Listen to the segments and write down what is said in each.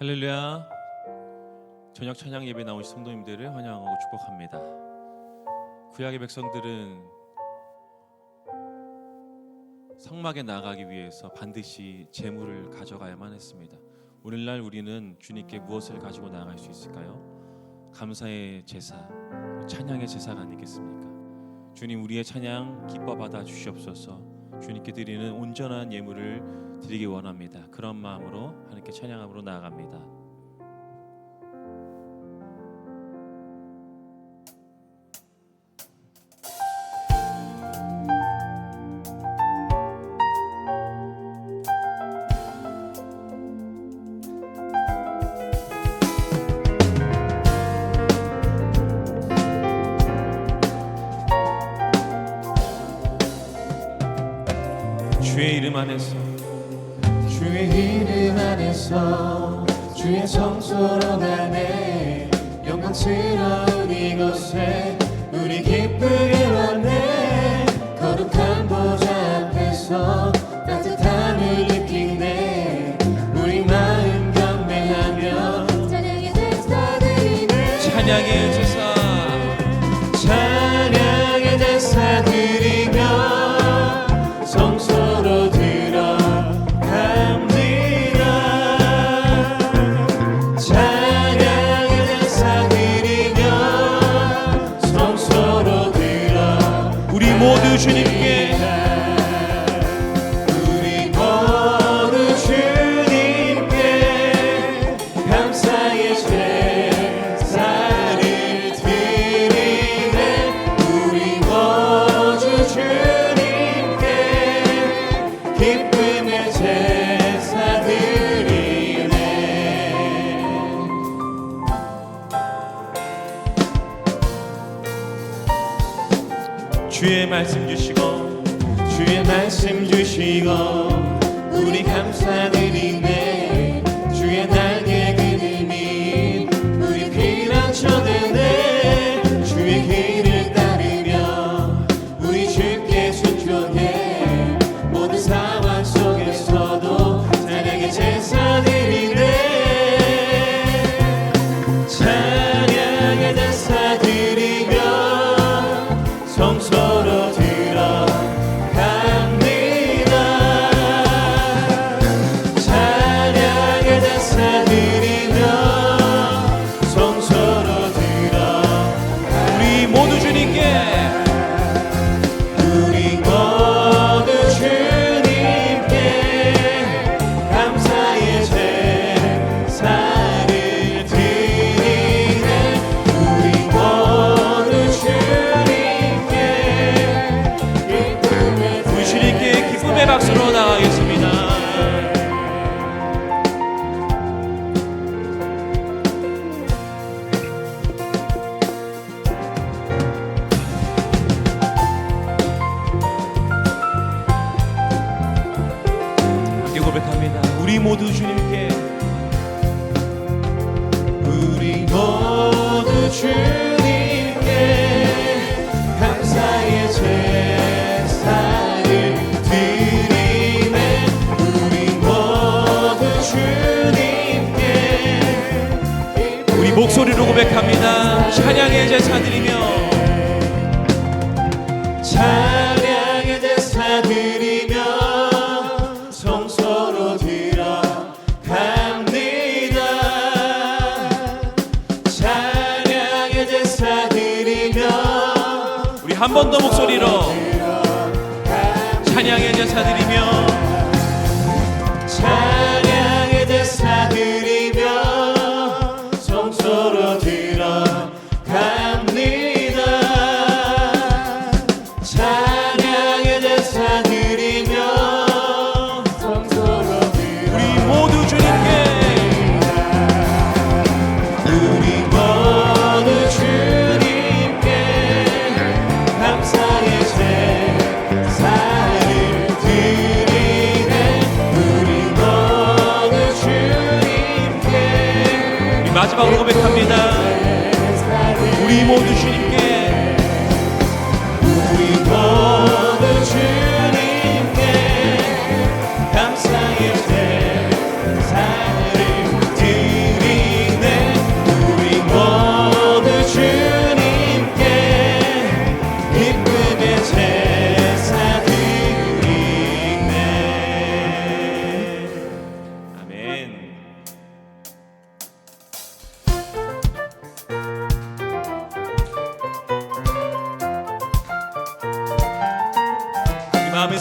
할렐루야. 저녁 찬양 예배 나오신 성도님들을 환영하고 축복합니다. 구약의 백성들은 성막에 나가기 위해서 반드시 재물을 가져가야만 했습니다. 오늘날 우리는 주님께 무엇을 가지고 나아갈 수 있을까요? 감사의 제사, 찬양의 제사가 아니겠습니까? 주님 우리의 찬양 기뻐 받아 주시옵소서. 주님께 드리는 온전한 예물을 드리기 원합니다. 그런 마음으로 하나님께 찬양함으로 나아갑니다. permanece. Christ. 찬양의 제사 드리며 성소로 들어갑니다. 찬양의 제사 드리며 우리 한 번 더 목소리로 찬양의 제사 드리며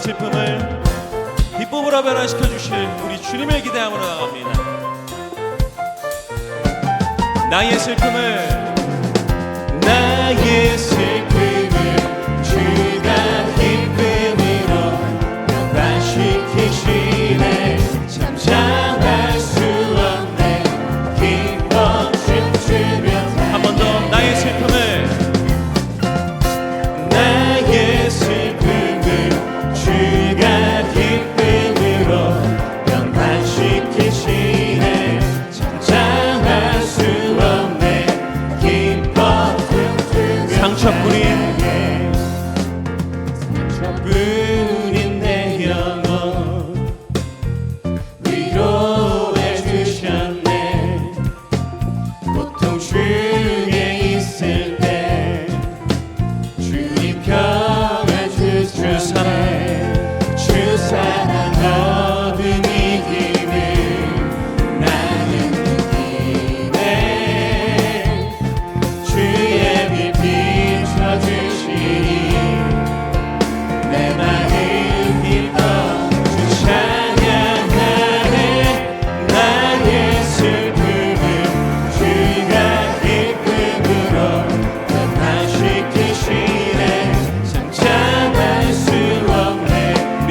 슬픔을 기쁨으로 변화시켜 주실 우리 주님을 기대함으로 나갑니다. 나의 슬픔을 나의 슬픔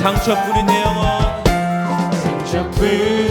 상처뿐인 내 영혼. 상처뿐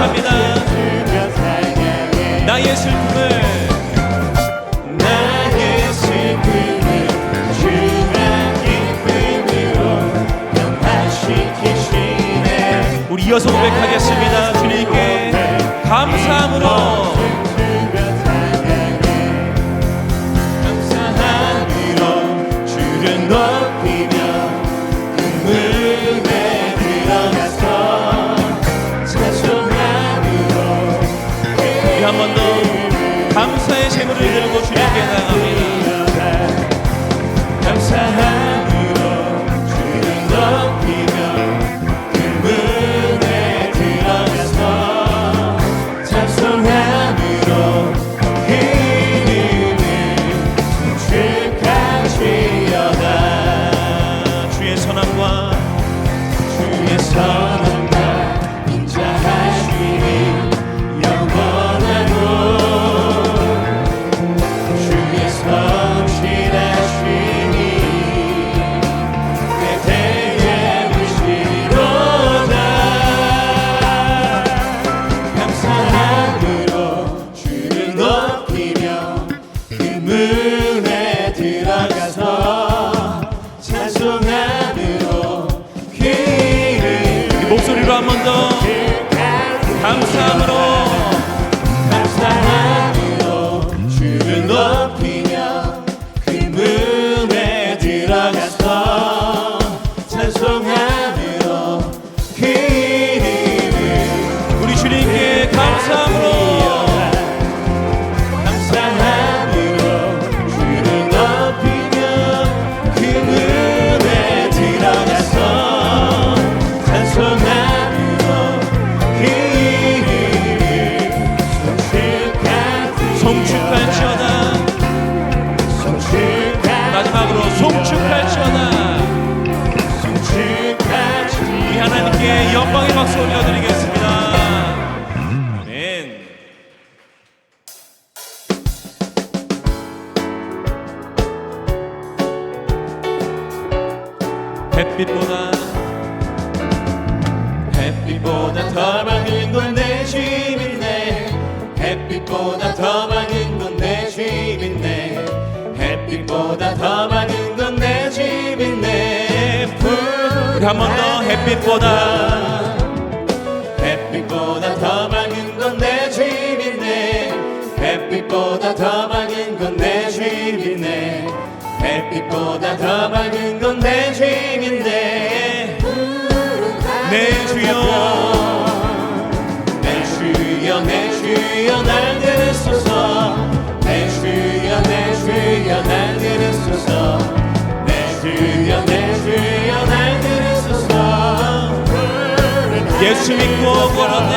찬양합니다. 나의 슬픔을 이어서 고백하겠습니다. 주님께 감사함으로. 햇빛보다 햇빛보다 더 많은 건 내 주인인데 햇빛보다 더 많은 건 내 주인인데 햇빛보다 더 많은 건 내 주인인데 우리 한 번 더 햇빛보다 햇빛보다 더 많은 건 내 주인인데 햇빛보다 더 많은 건 내 주인인데 햇빛보다 더 밝은 건 내겐데 음, 내 음, 주여 내 주여 내 주여 날 내리소서. 내 주여 내 주여 날 내리소서. 내 주여 내 주여 날 내리소서. 예수 믿고 구원네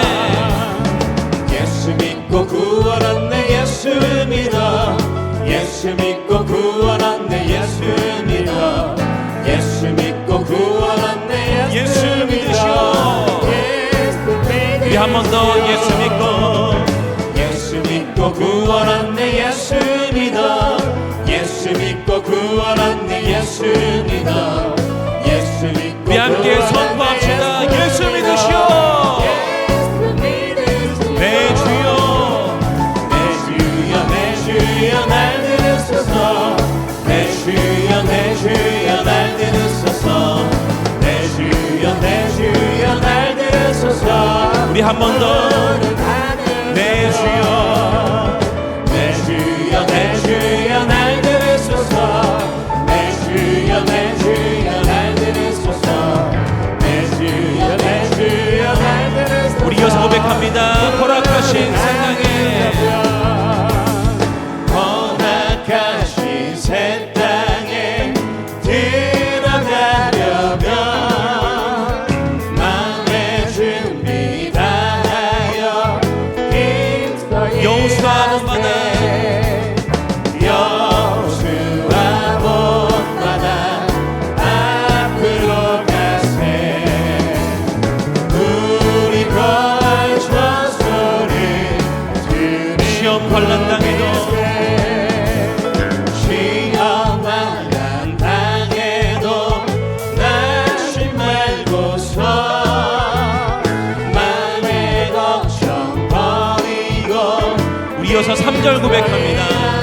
예수 믿고 구원네. 예수 믿어. 예수 믿고 구원네. 예수 믿어. 예수 믿으시오. 우리 한 번 더 예수 믿고. 예수 믿고 구원한 내 예수 믿어 예수 믿고 구원한 내 예수 믿어 이어서 3절 고백합니다.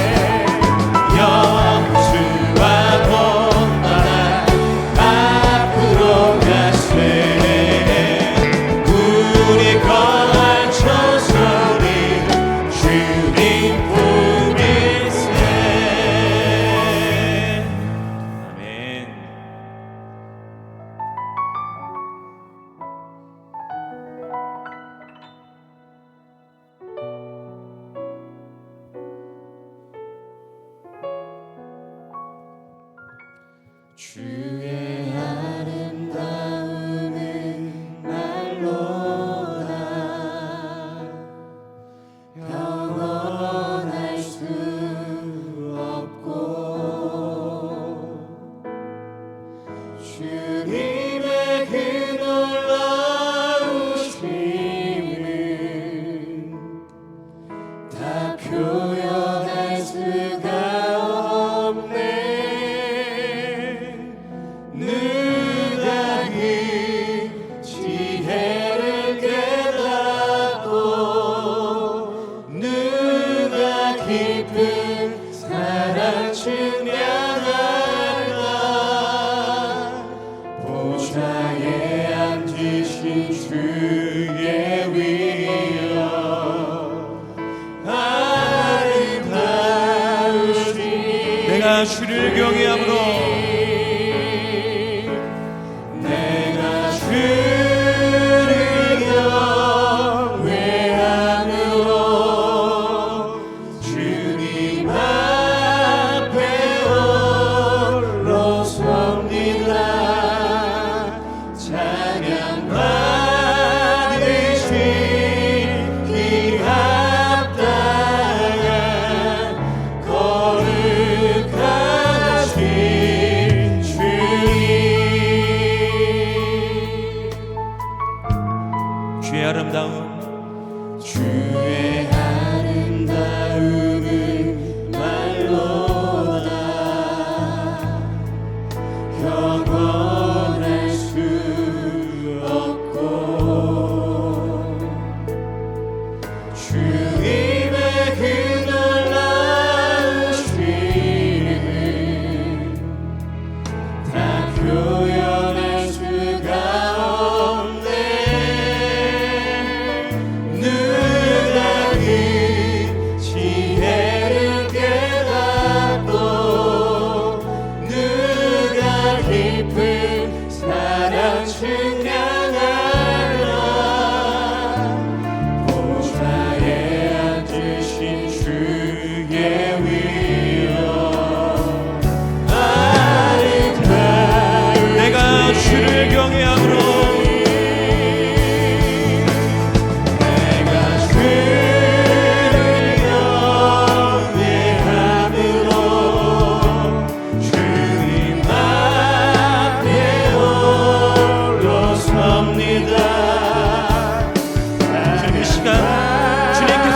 주를 경외하며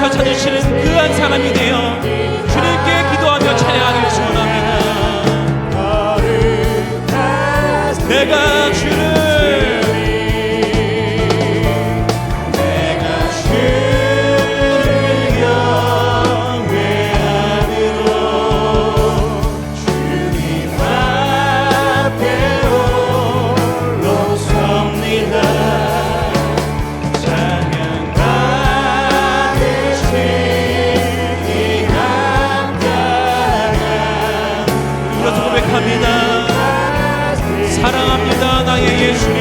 앞에서 찾으시는 그한 사람이 되어 주님께 기도하며 찬양하기를 소원합니다. 내가 주 Alemanha e